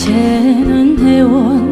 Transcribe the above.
이제는 해원